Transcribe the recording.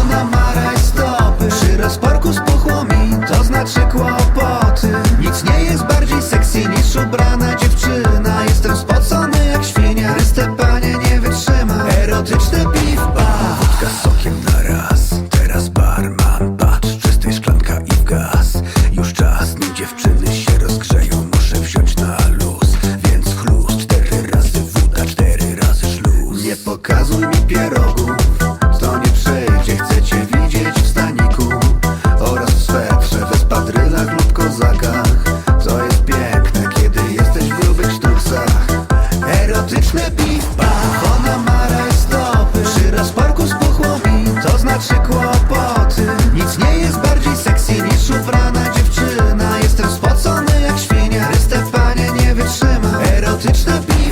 Ona ma rajstopy Przy rozporku spuchłomi To znaczy kłopoty. Nic nie jest bardziej sexy niż ubrana dziewczyna. Jestem spocony jak świnia Chryste panie nie wytrzyma Erotyczne piwba Wódka z sokiem na raz Teraz barman patrz Czysty szklanka i w gaz. Już czas, nim dziewczyny się rozgrzeją Muszę wziąć na luz. Więc chlust Cztery razy woda, cztery razy szluz. Nie pokazuj mi pierogów bipa Ona ma rajstopy Przy rozporku z puchłowi To znaczy kłopoty. Nic nie jest bardziej sexy niż szufrana dziewczyna. Jestem spocony jak świnia Rystę panie nie wytrzyma. Erotyczna pipa